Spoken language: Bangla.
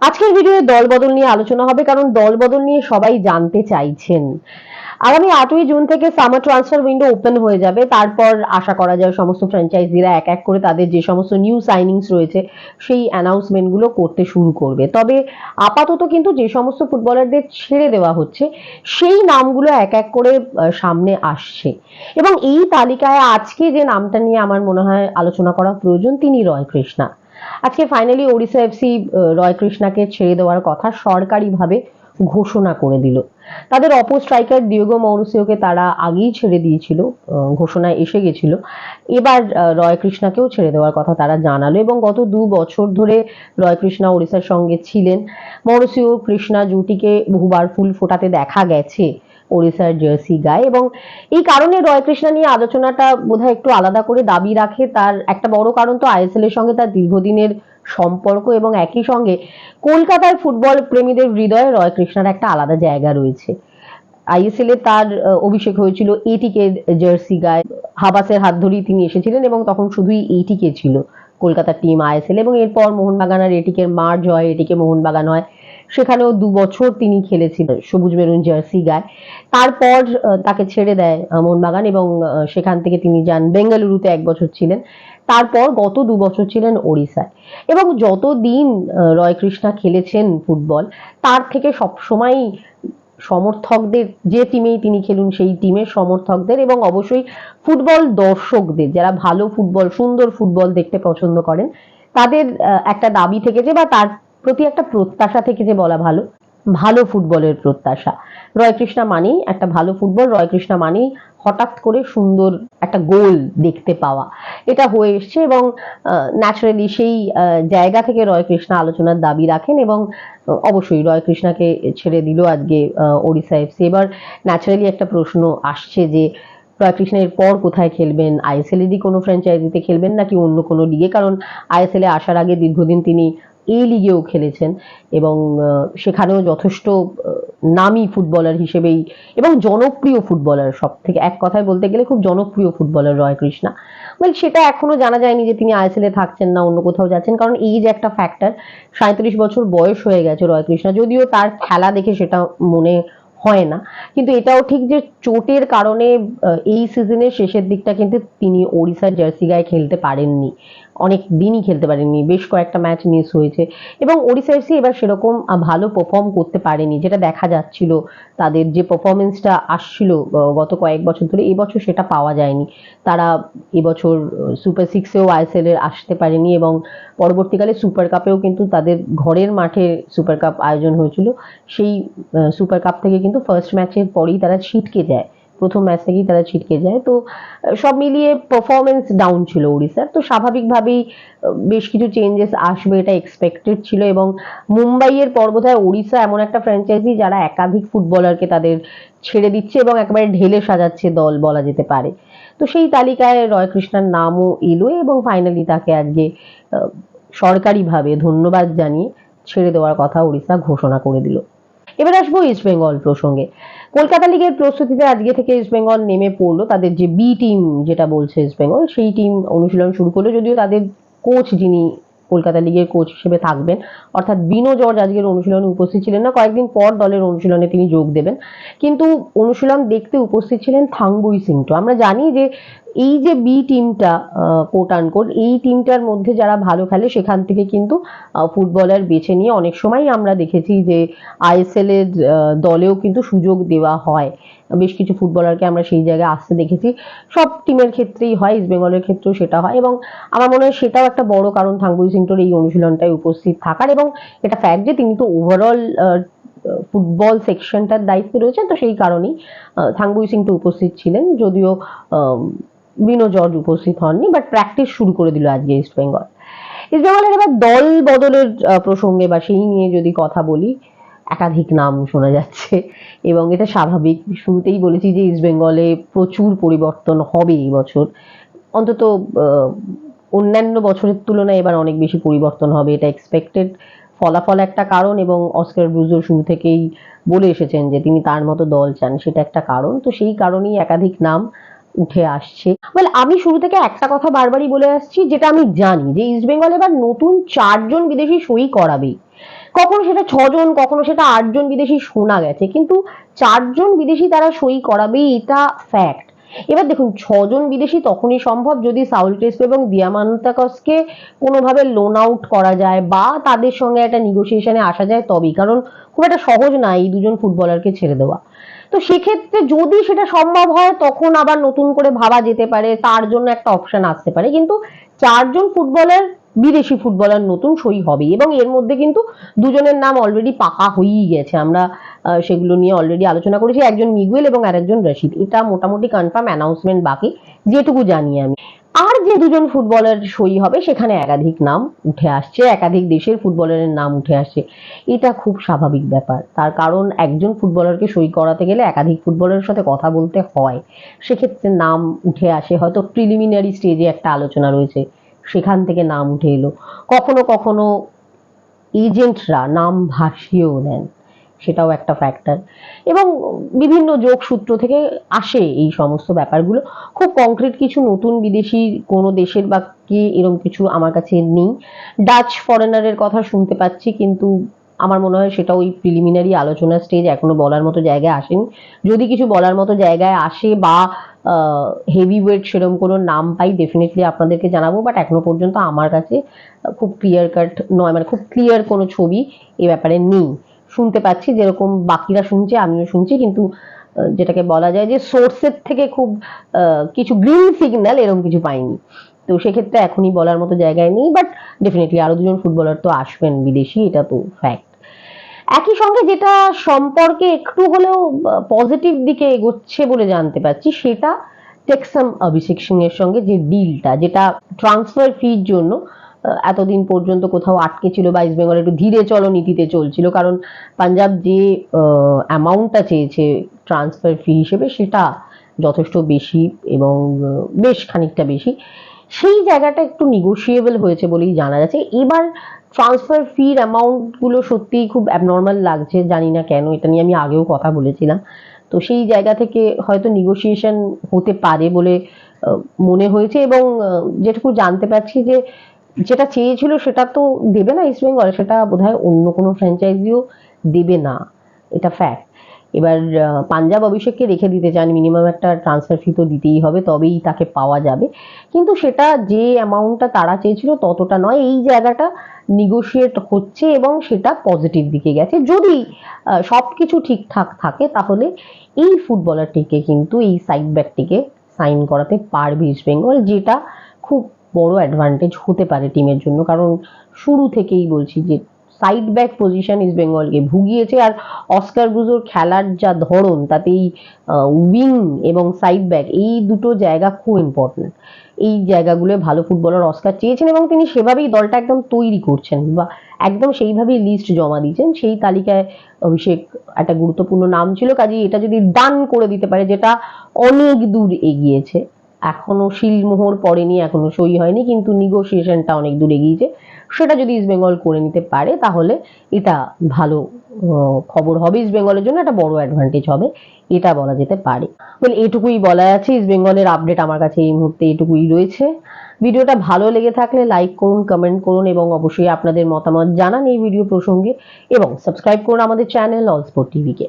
আজকের ভিডিওয়ে দল বদল নিয়ে আলোচনা হবে, কারণ দল বদল নিয়ে সবাই জানতে চাইছেন। আগামী আটই জুন থেকে সামার ট্রান্সফার উইন্ডো ওপেন হয়ে যাবে। তারপর আশা করা যায় সমস্ত ফ্র্যাঞ্চাইজিরা এক এক করে তাদের যে সমস্ত নিউ সাইনিংস রয়েছে, সেই অ্যানাউন্সমেন্টগুলো করতে শুরু করবে। তবে আপাতত কিন্তু যে সমস্ত ফুটবলারদের ছেড়ে দেওয়া হচ্ছে, সেই নামগুলো এক এক করে সামনে আসছে। এবং এই তালিকায় আজকে যে নামটা নিয়ে আমার মনে হয় আলোচনা করা প্রয়োজন, তিনি রয় কৃষ্ণা আজকে ফাইনালি ওড়িশা এফসি রয় কৃষ্ণাকে ছেড়ে দেওয়ার কথা সরকারিভাবে ঘোষণা করে দিল। তাদের অপো স্ট্রাইকার ডিওগো মৌরসিওকে তারা আগেই ছেড়ে দিয়েছিল আহ, ঘোষণায় এসে গেছিল। এবার রয় কৃষ্ণাকেও ছেড়ে দেওয়ার কথা তারা জানালো এবং গত দু বছর ধরে রয় কৃষ্ণা ওড়িশার সঙ্গে ছিলেন। মৌরসিও কৃষ্ণা জুটিকে বহুবার ফুল ফোটাতে দেখা গেছে। ওড়িশার জার্সি গায়ে এবং এই কারণে রয় কৃষ্ণা নিয়ে আলোচনাটা বোধহয় একটু আলাদা করে দাবি রাখে। তার একটা বড় কারণ তো আইএসএল এর সঙ্গে তার দীর্ঘদিনের সম্পর্ক এবং একই সঙ্গে কলকাতার ফুটবল প্রেমীদের হৃদয়ে রয় কৃষ্ণার একটা আলাদা জায়গা রয়েছে। আইএসএল এ তার অভিষেক হয়েছিল এটিকে জার্সি গায়ে। হাবাসের হাত ধরেই তিনি এসেছিলেন এবং তখন শুধুই এটিকে ছিল কলকাতার টিম আইএসএল এবং এরপর মোহনবাগান আর এটিকে মার্জ হয় এটিকে মোহনবাগান হয়। সেখানেও দু বছর তিনি খেলেছিলেন সবুজ মেরুন জার্সি গায়ে। তারপর তাকে ছেড়ে দেয় মোহনবাগান এবং সেখান থেকে তিনি যান বেঙ্গালুরুতে এক বছর ছিলেন। তারপর গত দু বছর ছিলেন ওড়িশায়। এবং যতদিন আহ, রয় কৃষ্ণা খেলেছেন ফুটবল তার থেকে সবসময় সমর্থকদের যে টিমেই তিনি খেলুন সেই টিমের সমর্থকদের এবং অবশ্যই ফুটবল দর্শকদের যারা ভালো ফুটবল সুন্দর ফুটবল দেখতে পছন্দ করেন তাদের একটা দাবি থেকেছে বা তার প্রতি একটা প্রত্যাশা থেকে যে বলা ভালো ভালো ফুটবলের প্রত্যাশা। রয় কৃষ্ণা মানেই একটা ভালো ফুটবল রয় কৃষ্ণা মানেই হঠাৎ করে সুন্দর একটা গোল দেখতে পাওয়া। এটা হয়ে এসছে এবং ন্যাচারালি সেই জায়গা থেকে রয় কৃষ্ণা আলোচনার দাবি রাখেন এবং অবশ্যই রয় কৃষ্ণাকে ছেড়ে দিল আজকে ওড়িশা এফসি। এবার ন্যাচারালি একটা প্রশ্ন আসছে যে রয় কৃষ্ণ এর পর কোথায় খেলবেন? আইএসএল এরই কোনো ফ্র্যাঞ্চাইজিতে খেলবেন নাকি অন্য কোনো লিগে কারণ আইএসএল এ আসার আগে দীর্ঘদিন তিনি এই লিগেও খেলেছেন এবং সেখানেও যথেষ্ট নামী ফুটবলার হিসেবেই এবং জনপ্রিয় ফুটবলার সব থেকে এক কথায় বলতে গেলে খুব জনপ্রিয় ফুটবলার রয় কৃষ্ণা। ওয়েল সেটা এখনও জানা যায়নি যে তিনি আইএসএল এ থাকছেন না, অন্য কোথাও যাচ্ছেন, কারণ এই যে একটা ফ্যাক্টর সাঁত্রিশ বছর বয়স হয়ে গেছে রয় কৃষ্ণা, যদিও তার খেলা দেখে সেটা মনে হয় না, কিন্তু এটাও ঠিক যে চোটের কারণে এই সিজনের শেষের দিকটা কিন্তু তিনি ওড়িশার জার্সি গায়ে খেলতে পারেননি। অনেক দিনই খেলতে পারেনি বেশ কয়েকটা ম্যাচ মিস হয়েছে। এবং ওড়িশা এফসি এবার সেরকম ভালো পারফর্ম করতে পারেনি, যেটা দেখা যাচ্ছিল। তাদের যে পারফরমেন্সটা আসছিল গত কয়েক বছর ধরে এবছর সেটা পাওয়া যায়নি। তারা এবছর সুপার সিক্সেও আইএসএল এর আসতে পারেনি এবং পরবর্তীকালে সুপার কাপেও কিন্তু তাদের ঘরের মাঠে সুপার কাপ আয়োজন হয়েছিল। সেই সুপার কাপ থেকে কিন্তু ফার্স্ট ম্যাচের পরেই তারা ছিটকে যায়। প্রথম ম্যাচ থেকেই তারা ছিটকে যায়। তো সব মিলিয়ে পারফরমেন্স ডাউন ছিল ওড়িশার তো স্বাভাবিকভাবেই বেশ কিছু চেঞ্জেস আসবে এটা এক্সপেক্টেড ছিল এবং মুম্বাইয়ের পর বোধহয় ওড়িশা এমন একটা ফ্র্যাঞ্চাইজি যারা একাধিক ফুটবলারকে তাদের ছেড়ে দিচ্ছে এবং একেবারে ঢেলে সাজাচ্ছে দল বলা যেতে পারে। তো সেই তালিকায় রয় কৃষ্ণার নামও এলো এবং ফাইনালি তাকে আজকে সরকারিভাবে ধন্যবাদ জানিয়ে ছেড়ে দেওয়ার কথা ওড়িশা ঘোষণা করে দিল। এবার আসব ইস্ট বেঙ্গল প্রসঙ্গে। কলকাতা লিগের প্রস্তুতিতে আজকে থেকে ইস্ট বেঙ্গল নেমে পড়ল তাদের যে বি টিম যেটা বলছে ইস্ট বেঙ্গল সেই টিম অনুশীলন শুরু করল, যদিও তাদের কোচ যিনি কলকাতা লিগের কোচ হিসেবে থাকবেন, অর্থাৎ বিনো জর্জ আজকের অনুশীলনে উপস্থিত ছিলেন না, কয়েকদিন পর দলের অনুশীলনে তিনি যোগ দেবেন। কিন্তু অনুশীলন দেখতে উপস্থিত ছিলেন থাংবুই সিংটো আমরা জানি যে এই যে বি টিমটা কোট আনকোট এই টিমটার মধ্যে যারা ভালো খেলে, সেখান থেকে কিন্তু ফুটবলার বেছে নিয়ে অনেক সময় আমরা দেখেছি যে আইএসএল এর দলেও কিন্তু সুযোগ দেওয়া হয়। বেশ কিছু ফুটবলারকে আমরা সেই জায়গায় আসতে দেখেছি। সব টিমের ক্ষেত্রেই হয় ইস্ট বেঙ্গলের ক্ষেত্রেও সেটা হয় এবং আমার মনে হয় সেটাও একটা বড় কারণ থাঙ্গুই সিংটোর এই অনুশীলনটায় উপস্থিত থাকার এবং এটা ফ্যাক্ট যে তিনি তো ওভারঅল ফুটবল সেকশনটার দায়িত্বে রয়েছেন, তো সেই কারণেই থাঙ্গুই সিং তো উপস্থিত ছিলেন। যদিও বিনো জর্জ উপস্থিত হননি বাট প্র্যাকটিস শুরু করে দিল আজকে ইস্ট বেঙ্গল ইস্ট বেঙ্গলের এবার দল বদলের প্রসঙ্গে বা সেই নিয়ে যদি কথা বলি, একাধিক নাম শোনা যাচ্ছে, এবং এটা স্বাভাবিক। শুরুতেই বলেছি যে ইস্ট বেঙ্গলে প্রচুর পরিবর্তন হবে এই বছর। অন্তত অন্যান্য বছরের তুলনায় এবার অনেক বেশি পরিবর্তন হবে, এটা এক্সপেক্টেড ফলাফল একটা কারণ, এবং অস্কার ব্রুজো শুরু থেকেই বলে এসেছেন যে তিনি তার মতো দল চান, সেটা একটা কারণ। তো সেই কারণেই একাধিক নাম উঠে আসছে। মানে আমি শুরু থেকে একটা কথা বারবারই বলে আসছি, যেটা আমি জানি যে ইস্ট বেঙ্গল এবার নতুন চারজন বিদেশি সই করাবে। কখনো সেটা ছজন, কখনো সেটা আটজন বিদেশি শোনা গেছে, কিন্তু চারজন বিদেশি তারা সই করাবে, এটা ফ্যাক্ট এবার দেখুন, ছজন বিদেশি তখনই সম্ভব যদি সাউল ক্রেসপো এবং দিয়ামান্তাকসকে কোনোভাবে লোন আউট করা যায় বা তাদের সঙ্গে একটা নিগোসিয়েশনে আসা যায় তবেই, কারণ খুব একটা সহজ না এই দুজন ফুটবলারকে ছেড়ে দেওয়া। তো সেক্ষেত্রে যদি সেটা সম্ভব হয়, তখন আবার নতুন করে ভাবা যেতে পারে, তার জন্য একটা অপশন আসতে পারে। কিন্তু চারজন ফুটবলার, বিদেশি ফুটবলার নতুন সই হবে এবং এর মধ্যে কিন্তু দুজনের নাম অলরেডি পাকা হয়েই গেছে। আমরা সেগুলো নিয়ে অলরেডি আলোচনা করেছি। একজন মিগুয়েল এবং আরেকজন রশিদ। এটা মোটামুটি কনফার্ম অ্যানাউন্সমেন্ট বাকি। যেটুকু জানি আমি। আর যে দুজন ফুটবলার সই হবে, সেখানে একাধিক নাম উঠে আসছে। একাধিক দেশের ফুটবলারের নাম উঠে আসছে। এটা খুব স্বাভাবিক ব্যাপার। তার কারণ, একজন ফুটবলারকে সই করাতে গেলে একাধিক ফুটবলারের সাথে কথা বলতে হয়। সেক্ষেত্রে নাম উঠে আসে। হয়তো প্রিলিমিনারি স্টেজে একটা আলোচনা রয়েছে। সেখান থেকে নাম উঠে এলো। কখনো কখনো এজেন্টরা নাম ভাসিয়েও নেন। সেটাও একটা ফ্যাক্টর এবং বিভিন্ন যোগসূত্র থেকে আসে এই সমস্ত ব্যাপারগুলো। খুব কংক্রিট কিছু নতুন বিদেশি কোনো দেশের বা কে এরকম কিছু আমার কাছে নেই। ডাচ ফরেনারের কথা শুনতে পাচ্ছি, কিন্তু আমার মনে হয় সেটা ওই প্রিলিমিনারি আলোচনা স্টেজ এখনও বলার মতো জায়গায় আসেনি। যদি কিছু বলার মতো জায়গায় আসে বা হেভি ওয়েট সেরকম কোনো নাম পাই ডেফিনেটলি আপনাদেরকে জানাব। বাট এখনও পর্যন্ত আমার কাছে খুব ক্লিয়ার কাট নয় মানে খুব ক্লিয়ার কোনো ছবি এ ব্যাপারে নেই। শুনতে পাচ্ছি, যেরকম বাকিরা শুনছে, আমিও শুনছি, কিন্তু যেটাকে বলা যায় যে সোর্সের থেকে খুব কিছু গ্রিন সিগন্যাল এরকম কিছু পাইনি। তো সেক্ষেত্রে এখনই বলার মতো জায়গায় নেই বাট ডেফিনেটলি আরও দুজন ফুটবলার তো আসবেন বিদেশি, এটা তো ফ্যাক্ট একই সঙ্গে যেটা সম্পর্কে একটু হলেও পজিটিভ দিকে এগোচ্ছে বলে জানতে পারছি, সেটা টেক্সাম অভিষেক সিং এর সঙ্গে যে ডিলটা যেটা ট্রান্সফার ফির জন্য এতদিন পর্যন্ত কোথাও আটকে ছিল বা ইস্ট বেঙ্গল একটু ধীরে চলো নীতিতে চলছিল। কারণ পাঞ্জাব যে অ্যামাউন্টটা চেয়েছে ট্রান্সফার ফি হিসেবে সেটা যথেষ্ট বেশি এবং বেশ খানিকটা বেশি। সেই জায়গাটা একটু নিগোসিয়েবল হয়েছে বলেই জানা যাচ্ছে। এবার ট্রান্সফার ফির অ্যামাউন্টগুলো সত্যিই খুব অ্যাবনর্মাল লাগছে, জানি না কেন, এটা নিয়ে আমি আগেও কথা বলেছিলাম। তো সেই জায়গা থেকে হয়তো নিগোসিয়েশন হতে পারে বলে মনে হয়েছে এবং যেটুকু জানতে পারছি যে যেটা চেয়েছিল সেটা তো দেবে না ইস্ট বেঙ্গল সেটা বোধহয় অন্য কোনো ফ্র্যাঞ্চাইজিও দেবে না। এটা ফ্যাক্ট এবার পাঞ্জাব অভিষেককে রেখে দিতে চান মিনিমাম একটা ট্রান্সফার ফি তো দিতেই হবে, তবেই তাকে পাওয়া যাবে। কিন্তু সেটা যে অ্যামাউন্টটা তারা চেয়েছিল ততটা নয়, এই জায়গাটা নিগোশিয়েট হচ্ছে এবং সেটা পজিটিভ দিকে গেছে। যদি সব কিছু ঠিকঠাক থাকে, তাহলে এই ফুটবলারটিকে কিন্তু, এই সাইড ব্যাকটিকে সাইন করাতে পারবে ইস্ট বেঙ্গল যেটা খুব বড় অ্যাডভান্টেজ হতে পারে টিমের জন্য। কারণ শুরু থেকেই বলছি যে সাইড ব্যাক পজিশন ইস্ট বেঙ্গলকে ভুগিয়েছে আর অস্কার ব্রুজোর খেলার যা ধরন, তাতেই উইং এবং সাইড ব্যাক এই দুটো জায়গা খুব ইম্পর্টেন্ট এই জায়গাগুলো ভালো ফুটবলার অস্কার চেয়েছেন এবং তিনি সেভাবেই দলটা একদম তৈরি করছেন বা একদম সেইভাবেই লিস্ট জমা দিয়েছেন। সেই তালিকায় অভিষেক একটা গুরুত্বপূর্ণ নাম ছিল। কাজেই এটা যদি ডান করে দিতে পারে, যেটা অনেক দূর এগিয়েছে। এখনও শিলমোহর পড়েনি, এখনও সই হয়নি, কিন্তু নিগোসিয়েশনটা অনেক দূর এগিয়েছে সেটা যদি ইস্ট বেঙ্গল করে নিতে পারে, তাহলে এটা ভালো খবর হবে। ইস্ট বেঙ্গলের জন্য একটা বড় অ্যাডভান্টেজ হবে, এটা বলা যেতে পারে। বলে এটুকুই বলা আছে ইস্ট বেঙ্গলের আপডেট আমার কাছে এই মুহূর্তে এটুকুই রয়েছে। ভিডিওটা ভালো লেগে থাকলে লাইক করুন কমেন্ট করুন, এবং অবশ্যই আপনাদের মতামত জানান এই ভিডিও প্রসঙ্গে, এবং সাবস্ক্রাইব করুন আমাদের চ্যানেল অল স্পোর্ট টিভিকে